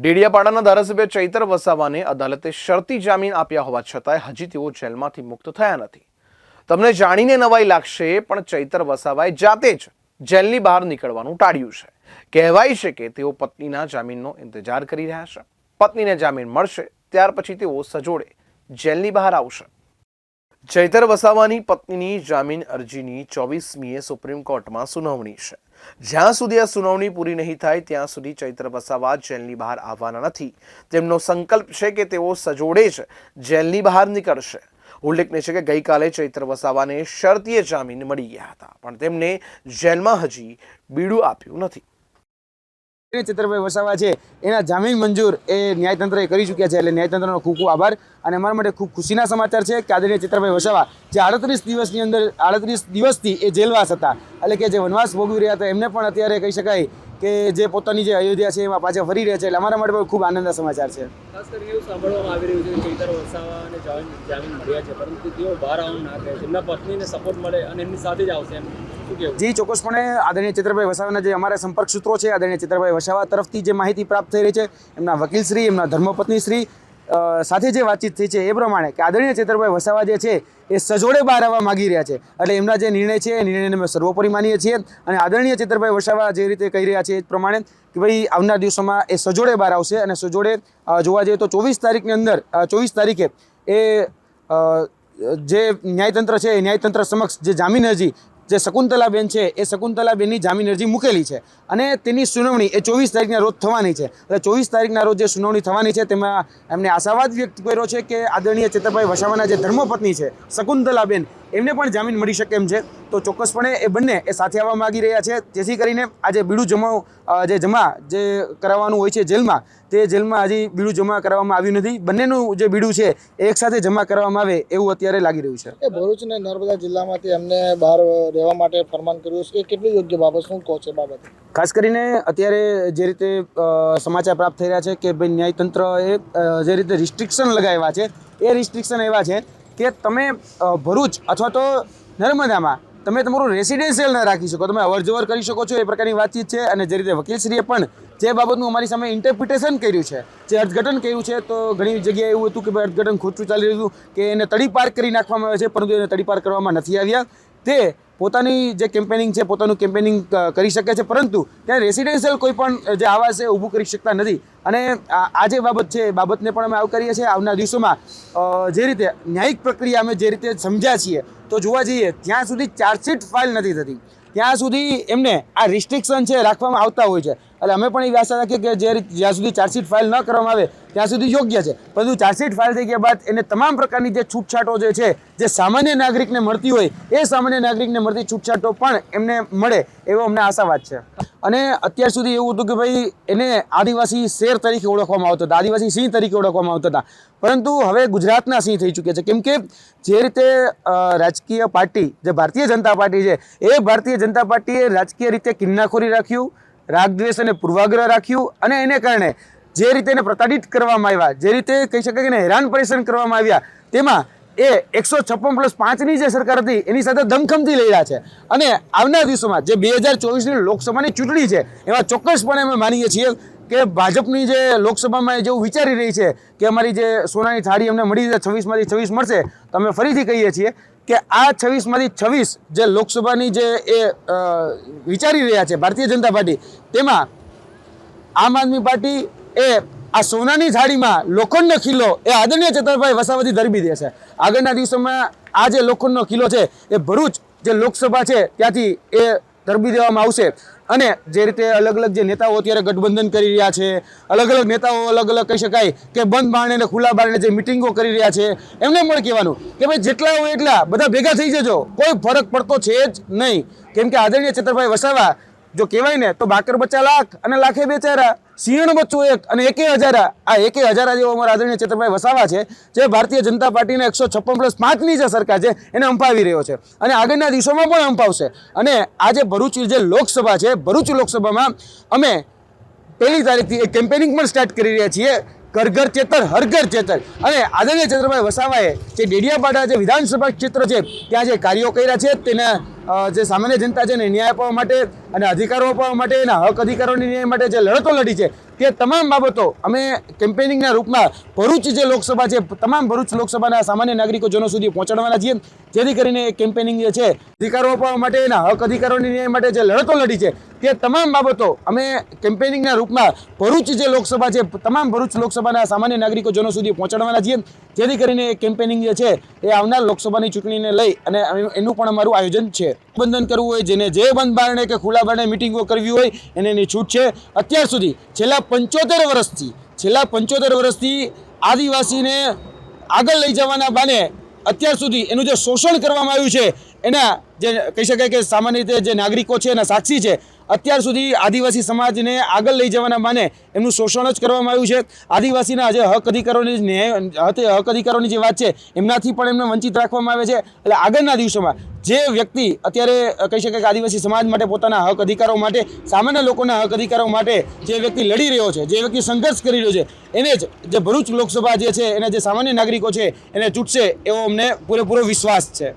ડેડિયાપાડાના ધારાસભ્ય ચૈતર વસાવાને અદાલતે શરતી જામીન આપ્યા હોવા છતાંય હજી તેઓ જેલમાંથી મુક્ત થયા નથી. તમને જાણીને નવાઈ લાગશે, પણ ચૈતર વસાવાએ જાતે જ જેલની બહાર નીકળવાનું ટાળ્યું છે. કહેવાય છે કે તેઓ પત્નીના જામીનનો ઇંતજાર કરી રહ્યા છે. પત્નીને જામીન મળશે, ત્યાર પછી તેઓ સજોડે જેલની બહાર આવશે. ચૈતર વસાવાની પત્નીની જામીન અરજીની ચોવીસમીએ સુપ્રીમ કોર્ટમાં સુનાવણી છે. જ્યાં સુધી આ સુનાવણી પૂરી નહીં થાય, ત્યાં સુધી ચૈત્ર વસાવા જેલની બહાર આવવાના નથી. તેમનો સંકલ્પ છે કે તેઓ સજોડે જ જેલની બહાર નીકળશે. ઉલ્લેખનીય છે કે ગઈકાલે ચૈત્ર વસાવાને શરતીય જામીન મળી ગયા હતા, પણ તેમને જેલમાં હજી બીડું આપ્યું નથી. ચિત્રભાઈ વસાવા છે. એના જામીન મંજૂર એ ન્યાયતંત્રએ કરી ચૂક્યા છે. એટલે ન્યાયતંત્રનો ખૂબ ખૂબ આભાર. અને અમારા માટે ખૂબ ખુશીના સમાચાર છે કે આદરણીય ચિત્રભાઈ વસાવા, જે આડત્રીસ દિવસની અંદર, આડત્રીસ દિવસથી એ જેલવાસ હતા. એટલે કે જે વનવાસ ભોગવી રહ્યા હતા, એમને પણ અત્યારે કહી શકાય કે જે પોતાની જે અયોધ્યા છે એમાં પાછા ફરી રહ્યા છે એટલે અમારા માટે પણ ખૂબ આનંદના સમાચાર છે. ખાસ કરીને એવું સાંભળવામાં આવી રહ્યું છે કે ચૈતર વસાવાને જામીન જામીન મળ્યા છે પરંતુ તેઓ બહાર આવવાનું ના કહે છે. એમના પત્નીને સપોર્ટ મળે અને એમની સાથે જ આવશે એમ. જી ચોક્કસપણે આદરણીય ચિત્રભાઈ વસાવાના જે અમારા સંપર્ક સૂત્રો છે આદરણીય ચિત્રભાઈ વસાવા તરફથી જે માહિતી પ્રાપ્ત થઈ રહી છે એમના વકીલશ્રી એમના ધર્મપત્નીશ્રી સાથે જે વાતચીત થઈ છે એ પ્રમાણે કે આદરણીય ચેતરભાઈ વસાવા જે છે એ સજોડે બહાર આવવા માગી રહ્યા છે. એટલે એમના જે નિર્ણય છે એ નિર્ણયને અમે સર્વોપરી માનીએ છીએ અને આદરણીય ચેતરભાઈ વસાવા જે રીતે કહી રહ્યા છે એ પ્રમાણે કે ભાઈ આવનાર દિવસોમાં એ સજોડે બહાર આવશે અને સજોડે જોવા જઈએ તો ચોવીસ તારીખની અંદર ચોવીસ તારીખે એ જે ન્યાયતંત્ર છે એ ન્યાયતંત્ર સમક્ષ જે જામીન અરજી જે શકુંતલાબેન છે, એ શકુંતલાબેનની જામીન અરજી મૂકેલી છે. અને તેની સુનાવણી એ ચોવીસ તારીખના રોજ થવાની છે. એટલે ચોવીસ તારીખના રોજ જે સુનાવણી થવાની છે, તેમાં એમને આશાવાદ વ્યક્ત કર્યો છે કે આદરણીય ચેતરભાઈ વસાવાના જે ધર્મપત્ની છે, શકુંતલાબેન એમને પણ જામીન મળી શકે એમ છે. તો ચોક્કસપણે એ બંને એ સાથે આવવા માગી રહ્યા છે. જેથી કરીને આજે બીડું જમા જે જમા જે કરાવવાનું હોય છે જેલમાં તે જેલમાં હજી બીડું જમા કરવામાં આવ્યું નથી. બંનેનું જે બીડું છે એ એકસાથે જમા કરવામાં આવે એવું અત્યારે લાગી રહ્યું છે. એ ભરૂચ અને નર્મદા જિલ્લામાંથી એમને બહાર રહેવા માટે ફરમાન કર્યું છે. એ કેટલી યોગ્ય બાબત શું કહો છે બાબત? ખાસ કરીને અત્યારે જે રીતે સમાચાર પ્રાપ્ત થઈ રહ્યા છે કે ભાઈ ન્યાયતંત્રએ જે રીતે રિસ્ટ્રિક્શન લગાવ્યા છે એ રિસ્ટ્રિક્શન એવા છે કે તમે ભરૂચ અથવા તો નર્મદામાં તમે તમારું રેસિડેન્શિયલ ન રાખી શકો. તમે અવર જવર કરી શકો છો, એ પ્રકારની વાતચીત છે. અને જે રીતે વકીલશ્રીએ પણ જે બાબતનું અમારી સામે ઇન્ટરપ્રિટેશન કર્યું છે, જે અર્થઘટન કર્યું છે, તો ઘણી જગ્યાએ એવું હતું કે અર્થઘટન ખોટું ચાલી રહ્યું કે એને તડીપાર કરી નાખવામાં આવે છે, પરંતુ એને તડીપાર કરવામાં નથી આવ્યા. તે પોતાની જે કેમ્પેનિંગ છે, પોતાનું કેમ્પેનિંગ કરી શકે છે, પરંતુ ત્યાં રેસિડેન્શિયલ કોઈ પણ જે આવાસ છે ઊભું કરી શકતા નથી. અને આ જે બાબત છે, એ બાબતને પણ અમે આવકારીએ છીએ. આવના દિવસોમાં જે રીતે ન્યાયિક પ્રક્રિયા અમે જે રીતે સમજ્યા છીએ, તો જોવા જઈએ, ત્યાં સુધી ચાર્જશીટ ફાઇલ નથી થતી. ત્યાં સુધી એમને આ રિસ્ટ્રિક્શન છે, રાખવામાં આવતા હોય છે. એટલે અમે પણ એવી આશા રાખીએ કે જે જ્યાં સુધી ચાર્જશીટ ફાઇલ ન કરવામાં આવે, ત્યાં સુધી યોગ્ય છે. પરંતુ ચાર્જશીટ ફાઇલ થઈ ગયા બાદ એને તમામ પ્રકારની જે છૂટછાટો જે છે, જે સામાન્ય નાગરિકને મળતી હોય, એ સામાન્ય નાગરિકને મળતી છૂટછાટો પણ એમને મળે એવો અમને આશાવાદ છે. અને અત્યાર સુધી એવું હતું કે ભાઈ, એને આદિવાસી શેર તરીકે ઓળખવામાં આવતો હતા, આદિવાસી સિંહ તરીકે ઓળખવામાં આવતા હતા. પરંતુ હવે ગુજરાતના સિંહ થઈ ચૂક્યા છે. કેમ કે જે રીતે રાજકીય પાર્ટી, જે ભારતીય જનતા પાર્ટી છે, એ ભારતીય જનતા પાર્ટીએ રાજકીય રીતે કિન્નાખોરી રાખ્યું રાગદ્વેષ અને પૂર્વાગ્રહ રાખ્યું અને એને કારણે જે રીતે એને પ્રતાડિત કરવામાં આવ્યા, જે રીતે કહી શકાય કે એને હેરાન પરેશાન કરવામાં આવ્યા, તેમાં એ એકસો છપ્પન પ્લસ પાંચની જે સરકાર હતી, એની સાથે ધમખમથી લઈ રહ્યા છે. અને આવનાર દિવસોમાં જે બે હજાર ચોવીસની લોકસભાની ચૂંટણી છે, એમાં ચોક્કસપણે અમે માનીએ છીએ કે ભાજપની જે લોકસભામાં જેવું વિચારી રહી છે કે અમારી જે સોનાની થાળી અમને મળી છે છવ્વીસમાંથી છવ્વીસ મળશે, તો અમે ફરીથી કહીએ છીએ કે આ છવ્વીસમાંથી છવ્વીસ જે લોકસભાની જે એ વિચારી રહ્યા છે ભારતીય જનતા પાર્ટી, તેમાં આમ આદમી પાર્ટી એ આ સોનાની થાળીમાં લોખંડનો કિલ્લો એ આદરણીય ચતરભાઈ વસાવતી ધરબી દે છે. આગળના દિવસોમાં આ જે લોખંડનો કિલ્લો છે એ ભરૂચ જે લોકસભા છે ત્યાંથી એ ધરબી દેવામાં આવશે. અને જે રીતે અલગ અલગ જે નેતાઓ અત્યારે ગઠબંધન કરી રહ્યા છે, અલગ અલગ નેતાઓ અલગ અલગ કહી શકાય કે બંધ બારણે ખુલ્લા બારણે જે મિટિંગો કરી રહ્યા છે, એમને પણ કહેવાનું કે ભાઈ જેટલા હોય એટલા બધા ભેગા થઈ જજો, કોઈ ફરક પડતો છે જ નહીં. કેમ કે આદરણીય છત્રભાઈ વસાવા જો કહેવાય ને તો બાકર બચ્ચા લાખ અને લાખે બેચારા સિંહણ બચ્ચું એક અને એકે હજારા. આ એકે હજારા જેવો અમારા આદરણીય ચેતરભાઈ વસાવા છે, જે ભારતીય જનતા પાર્ટીના એકસો છપ્પન પ્લસ પાંચની જે સરકાર છે, એને અંપાવી રહ્યો છે. અને આગળના દિવસોમાં પણ અંપાવશે અને આજે ભરૂચ જે લોકસભા છે, ભરૂચ લોકસભામાં અમે પહેલી તારીખથી એક કેમ્પેનિંગ પણ સ્ટાર્ટ કરી રહ્યા છીએ ઘર ઘર ચેતર હર ઘર ચેતર. અને આદરણીય ચંદ્રભાઈ વસાવાએ જે ડેડિયાપાડા જે વિધાનસભા ક્ષેત્ર છે, ત્યાં જે કાર્યો કર્યા છે, તેના જે સામાન્ય જનતા છે ને ન્યાય અપાવવા માટે અને અધિકારો અપાવવા માટે એના હક અધિકારોની ન્યાય માટે જે લડતો લડી છે, તે તમામ બાબતો અમે કેમ્પેનિંગના રૂપમાં ભરૂચ જે લોકસભા છે, તમામ ભરૂચ લોકસભાના સામાન્ય નાગરિકોજનો સુધી પહોંચાડવાના છીએ. જેથી કરીને એ કેમ્પેનિંગ જે છે, અધિકારો અપાવવા માટે એના હક અધિકારોની ન્યાય માટે જે લડતો લડી છે, તે તમામ બાબતો અમે કેમ્પેનિંગના રૂપમાં ભરૂચ જે લોકસભા છે, તમામ ભરૂચ લોકસભાના સામાન્ય નાગરિકો જનો સુધી પહોંચાડવાના છીએ. જેથી કરીને એ કેમ્પેનિંગ જે છે, એ આવનાર લોકસભાની ચૂંટણીને લઈ અને એનું પણ અમારું આયોજન છે. બંધન કરવું હોય, જેને જે બંધ બારણે કે ખુલ્લા બારણે મિટિંગો કરવી હોય, એને એની છૂટ છે. અત્યાર સુધી છેલ્લા પંચોતેર વર્ષથી, છેલ્લા પંચોતેર વર્ષથી આદિવાસીને આગળ લઈ જવાના બાને અત્યાર સુધી એનું જે શોષણ કરવામાં આવ્યું છે, એના જે કહી શકાય કે સામાન્ય રીતે જે નાગરિકો છે એના સાક્ષી છે, અત્યાર સુધી આદિવાસી સમાજને આગળ લઈ જવાના માને એમનું શોષણ જ કરવામાં આવ્યું છે. આદિવાસીના જે હક અધિકારોની ન્યાય હક અધિકારોની જે વાત છે, એમનાથી પણ એમને વંચિત રાખવામાં આવે છે. એટલે આગળના દિવસોમાં જે વ્યક્તિ અત્યારે કહી શકાય કે આદિવાસી સમાજ માટે પોતાના હક અધિકારો માટે, સામાન્ય લોકોના હક અધિકારો માટે જે વ્યક્તિ લડી રહ્યો છે, જે વ્યક્તિ સંઘર્ષ કરી રહ્યો છે, એને જ જે ભરૂચ લોકસભા જે છે, એના જે સામાન્ય નાગરિકો છે, એને ચૂંટશે એવો અમને પૂરેપૂરો વિશ્વાસ છે.